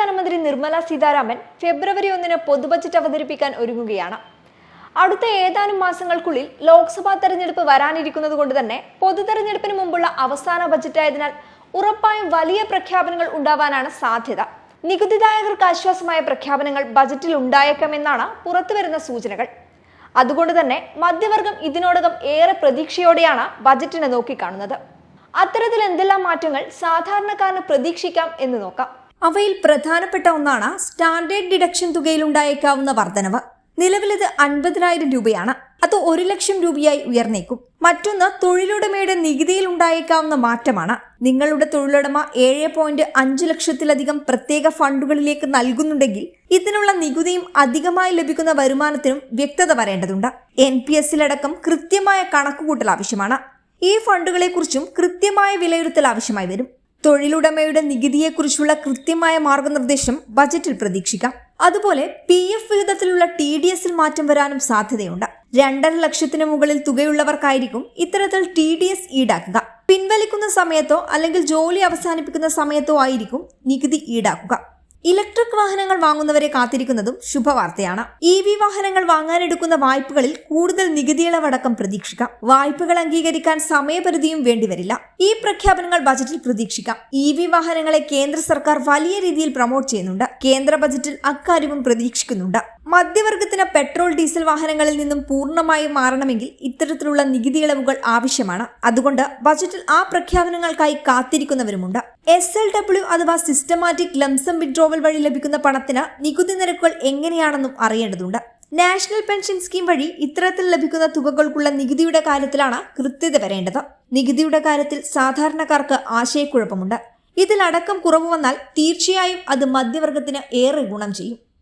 ധനമന്ത്രി നിർമ്മല സീതാരാമൻ ഫെബ്രുവരി ഒന്നിന് പൊതുബജറ്റ് അവതരിപ്പിക്കാൻ ഒരുങ്ങുകയാണ്. അടുത്ത ഏതാനും മാസങ്ങൾക്കുള്ളിൽ ലോക്സഭാ തെരഞ്ഞെടുപ്പ് വരാനിരിക്കുന്നത് കൊണ്ട് തന്നെ പൊതു തെരഞ്ഞെടുപ്പിന് മുമ്പുള്ള അവസാന ബജറ്റായതിനാൽ ഉറപ്പായും വലിയ പ്രഖ്യാപനങ്ങൾ ഉണ്ടാവാനാണ് സാധ്യത. നികുതിദായകർക്ക് ആശ്വാസമായ പ്രഖ്യാപനങ്ങൾ ബജറ്റിൽ ഉണ്ടായേക്കാമെന്നാണ് പുറത്തുവരുന്ന സൂചനകൾ. അതുകൊണ്ട് തന്നെ മധ്യവർഗം ഇതിനോടകം ഏറെ പ്രതീക്ഷയോടെയാണ് ബജറ്റിനെ നോക്കിക്കാണുന്നത്. അത്തരത്തിൽ എന്തെല്ലാം മാറ്റങ്ങൾ സാധാരണക്കാരന് പ്രതീക്ഷിക്കാം എന്ന് നോക്കാം. അവയിൽ പ്രധാനപ്പെട്ട ഒന്നാണ് സ്റ്റാൻഡേർഡ് ഡിഡക്ഷൻ തുകയിൽ ഉണ്ടായേക്കാവുന്ന വർധനവ്. നിലവിലിത് അൻപതിനായിരം രൂപയാണ്. അത് ഒരു ലക്ഷം രൂപയായി ഉയർന്നേക്കും. മറ്റൊന്ന് തൊഴിലുടമയുടെ നികുതിയിൽ ഉണ്ടായേക്കാവുന്ന മാറ്റമാണ്. നിങ്ങളുടെ തൊഴിലുടമ ഏഴ് പോയിന്റ് അഞ്ച് ലക്ഷത്തിലധികം പ്രത്യേക ഫണ്ടുകളിലേക്ക് നൽകുന്നുണ്ടെങ്കിൽ ഇതിനുള്ള നികുതിയും അധികമായി ലഭിക്കുന്ന വരുമാനത്തിനും വ്യക്തത വരേണ്ടതുണ്ട്. എൻ പി എസിലടക്കം കൃത്യമായ കണക്കുകൂട്ടൽ ആവശ്യമാണ്. ഈ ഫണ്ടുകളെക്കുറിച്ചും കൃത്യമായ വിലയിരുത്തൽ ആവശ്യമായി വരും. തൊഴിലുടമയുടെ നികുതിയെക്കുറിച്ചുള്ള കൃത്യമായ മാർഗനിർദ്ദേശം ബജറ്റിൽ പ്രതീക്ഷിക്കാം. അതുപോലെ പി എഫ് വിഹിതത്തിലുള്ള ടി ഡി എസിൽ മാറ്റം വരാനും സാധ്യതയുണ്ട്. രണ്ടര ലക്ഷത്തിന് മുകളിൽ തുകയുള്ളവർക്കായിരിക്കും ഇത്തരത്തിൽ ടി ഡി എസ് ഈടാക്കുക. പിൻവലിക്കുന്ന സമയത്തോ അല്ലെങ്കിൽ ജോലി അവസാനിപ്പിക്കുന്ന സമയത്തോ ആയിരിക്കും നികുതി ഈടാക്കുക. ഇലക്ട്രിക് വാഹനങ്ങൾ വാങ്ങുന്നവരെ കാത്തിരിക്കുന്നതും ശുഭവാർത്തയാണ്. ഇ വി വാഹനങ്ങൾ വാങ്ങാനെടുക്കുന്ന വായ്പകളിൽ കൂടുതൽ നികുതിയിളവടക്കം പ്രതീക്ഷിക്കാം. വായ്പകൾ അംഗീകരിക്കാൻ സമയപരിധിയും വേണ്ടിവരില്ല. ഈ പ്രഖ്യാപനങ്ങൾ ബജറ്റിൽ പ്രതീക്ഷിക്കാം. ഇ വി വാഹനങ്ങളെ കേന്ദ്ര സർക്കാർ വലിയ രീതിയിൽ പ്രൊമോട്ട് ചെയ്യുന്നുണ്ട്. കേന്ദ്ര ബജറ്റിൽ അക്കാര്യവും പ്രതീക്ഷിക്കുന്നുണ്ട്. മധ്യവർഗത്തിന് പെട്രോൾ ഡീസൽ വാഹനങ്ങളിൽ നിന്നും പൂർണമായും മാറണമെങ്കിൽ ഇത്തരത്തിലുള്ള നികുതി ഇളവുകൾ ആവശ്യമാണ്. അതുകൊണ്ട് ബജറ്റിൽ ആ പ്രഖ്യാപനങ്ങൾക്കായി കാത്തിരിക്കുന്നവരുമുണ്ട്. എസ് എൽ ഡബ്ല്യു അഥവാ സിസ്റ്റമാറ്റിക് ലംസം വിഡ്രോവൽ വഴി ലഭിക്കുന്ന പണത്തിന് നികുതി നിരക്കുകൾ എങ്ങനെയാണെന്നും അറിയേണ്ടതുണ്ട്. നാഷണൽ പെൻഷൻ സ്കീം വഴി ഇത്തരത്തിൽ ലഭിക്കുന്ന തുകകൾക്കുള്ള നികുതിയുടെ കാര്യത്തിലാണ് കൃത്യത വരേണ്ടത്. നികുതിയുടെ കാര്യത്തിൽ സാധാരണക്കാർക്ക് ആശയക്കുഴപ്പമുണ്ട്. ഇതിലടക്കം കുറവ് വന്നാൽ തീർച്ചയായും അത് മധ്യവർഗത്തിന് ഏറെ ഗുണം ചെയ്യും.